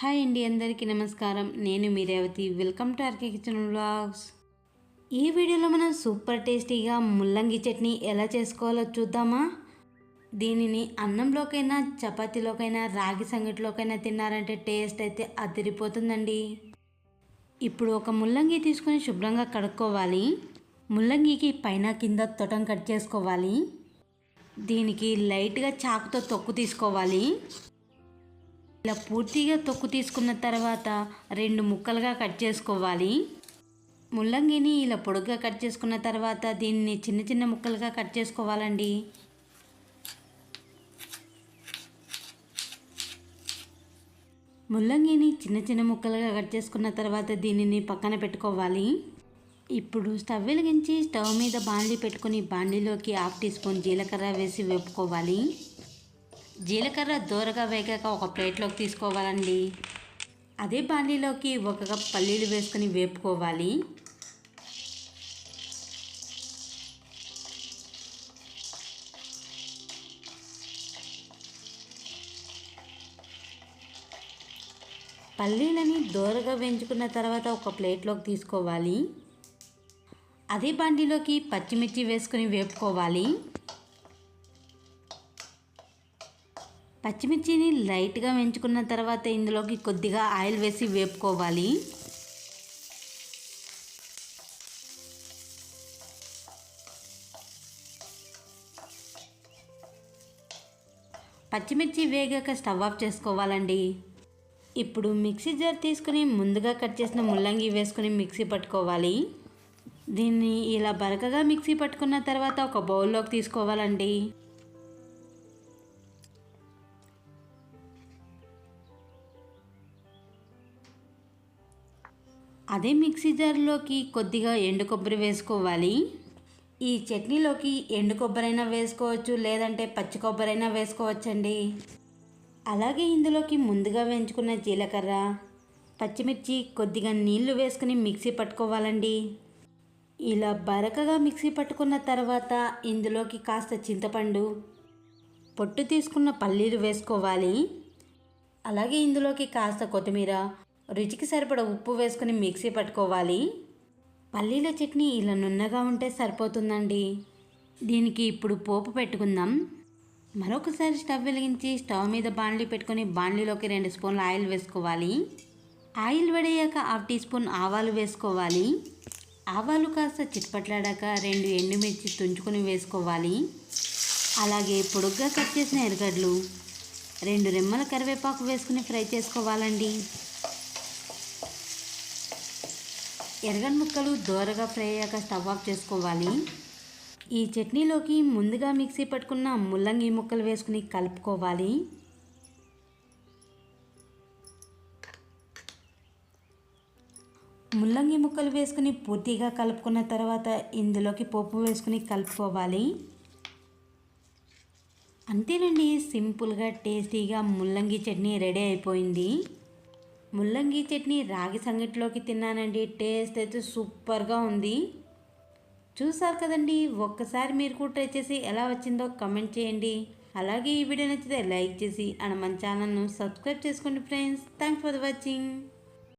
Hi అండి అందరికీ నమస్కారం. నేను మీ Revathi. Welcome to R K kitchen vlogs. ఈ వీడియోలో మనం సూపర్ టేస్టీగా ముల్లంగి చట్నీ ఎలా చేసుకోవాలో చూద్దామా? దీనిని అన్నంలోకైనా చపాతీలోకైనా రాగి సంగటిలోకైనా తిన్నారంటే టేస్ట్ అయితే అదిరిపోతుందండి. ఇప్పుడు ఒక ముల్లంగి తీసుకొని శుభ్రంగా కడుక్కోవాలి. ముల్లంగికి పైన కింద తొటం కట్ చేసుకోవాలి. దీనికి లైట్గా చాకుతో తొక్కు తీసుకోవాలి. ఇలా పూర్తిగా తొక్కు తీసుకున్న తర్వాత రెండు ముక్కలుగా కట్ చేసుకోవాలి. ముల్లంగిని ఇలా పొడుగ్గా కట్ చేసుకున్న తర్వాత దీన్ని చిన్న చిన్న ముక్కలుగా కట్ చేసుకోవాలండి. ముల్లంగిని చిన్న చిన్న ముక్కలుగా కట్ చేసుకున్న తర్వాత దీనిని పక్కన పెట్టుకోవాలి. ఇప్పుడు స్టవ్ వెలిగించి స్టవ్ మీద బాండీ పెట్టుకుని బాండీలోకి హాఫ్ టీ స్పూన్ జీలకర్ర వేసి వేపుకోవాలి. జీలకర్ర దూరగా వేగాక ఒక ప్లేట్లోకి తీసుకోవాలండి. అదే బాండీలోకి ఒక కప్ పల్లీలు వేసుకొని వేపుకోవాలి. పల్లీలని దూరగా వేయించుకున్న తర్వాత ఒక ప్లేట్లోకి తీసుకోవాలి. అదే బండిలోకి పచ్చిమిర్చి వేసుకొని వేపుకోవాలి. పచ్చిమిర్చిని లైట్గా వేయించుకున్న తర్వాత ఇందులోకి కొద్దిగా ఆయిల్ వేసి వేపుకోవాలి. పచ్చిమిర్చి వేగాక స్టవ్ ఆఫ్ చేసుకోవాలండి. ఇప్పుడు మిక్సీ జార్ తీసుకుని ముందుగా కట్ చేసిన ముల్లంగి వేసుకొని మిక్సీ పట్టుకోవాలి. దీన్ని ఇలా బరకగా మిక్సీ పట్టుకున్న తర్వాత ఒక బౌల్లోకి తీసుకోవాలండి. అదే మిక్సీ జార్లోకి కొద్దిగా ఎండు కొబ్బరి వేసుకోవాలి. ఈ చట్నీలోకి ఎండు కొబ్బరైనా వేసుకోవచ్చు లేదంటే పచ్చి కొబ్బరైనా వేసుకోవచ్చండి. అలాగే ఇందులోకి ముందుగా వేయించుకున్న జీలకర్ర పచ్చిమిర్చి కొద్దిగా నీళ్ళు వేసుకుని మిక్సీ పట్టుకోవాలండి. ఇలా బరకగా మిక్సీ పట్టుకున్న తర్వాత ఇందులోకి కాస్త చింతపండు పొట్టు తీసుకున్న పల్లీలు వేసుకోవాలి. అలాగే ఇందులోకి కాస్త కొత్తిమీర రుచికి సరిపడ ఉప్పు వేసుకుని మిక్సీ పట్టుకోవాలి. పల్లీల చట్నీ ఇలా నున్నగా ఉంటే సరిపోతుందండి. దీనికి ఇప్పుడు పోపు పెట్టుకుందాం. మరొకసారి స్టవ్ వెలిగించి స్టవ్ మీద బాండ్లీ పెట్టుకొని బాండ్లీలోకి రెండు స్పూన్లు ఆయిల్ వేసుకోవాలి. ఆయిల్ వేడయ్యాక హాఫ్ టీ స్పూన్ ఆవాలు వేసుకోవాలి. ఆవాలు కాస్త చిట్పట్లాడాక రెండు ఎండుమిర్చి తుంచుకొని వేసుకోవాలి. అలాగే పొడుగ్గా కట్ చేసిన ఎరగడ్లు రెండు రెమ్మల కరివేపాకు వేసుకుని ఫ్రై చేసుకోవాలండి. ఎరగని ముక్కలు దోరగా ఫ్రై అయ్యాక స్టవ్ ఆఫ్ చేసుకోవాలి. ఈ చట్నీలోకి ముందుగా మిక్సీ పట్టుకున్న ముల్లంగి ముక్కలు వేసుకుని కలుపుకోవాలి. ముల్లంగి ముక్కలు వేసుకుని పూర్తిగా కలుపుకున్న తర్వాత ఇందులోకి పోపు వేసుకుని కలుపుకోవాలి. అంతేనండి సింపుల్గా టేస్టీగా ముల్లంగి చట్నీ రెడీ అయిపోయింది. ముల్లంగి చట్నీ రాగి సంగటిలోకి తిన్నానండి. టేస్ట్ అయితే సూపర్గా ఉంది. చూసారు కదండి ఒక్కసారి మీరు కూడా ట్రై చేసి ఎలా వచ్చిందో కమెంట్ చేయండి. అలాగే ఈ వీడియో నచ్చితే లైక్ చేసి అండ్ మన ఛానల్ను సబ్స్క్రైబ్ చేసుకోండి ఫ్రెండ్స్. Thanks for watching.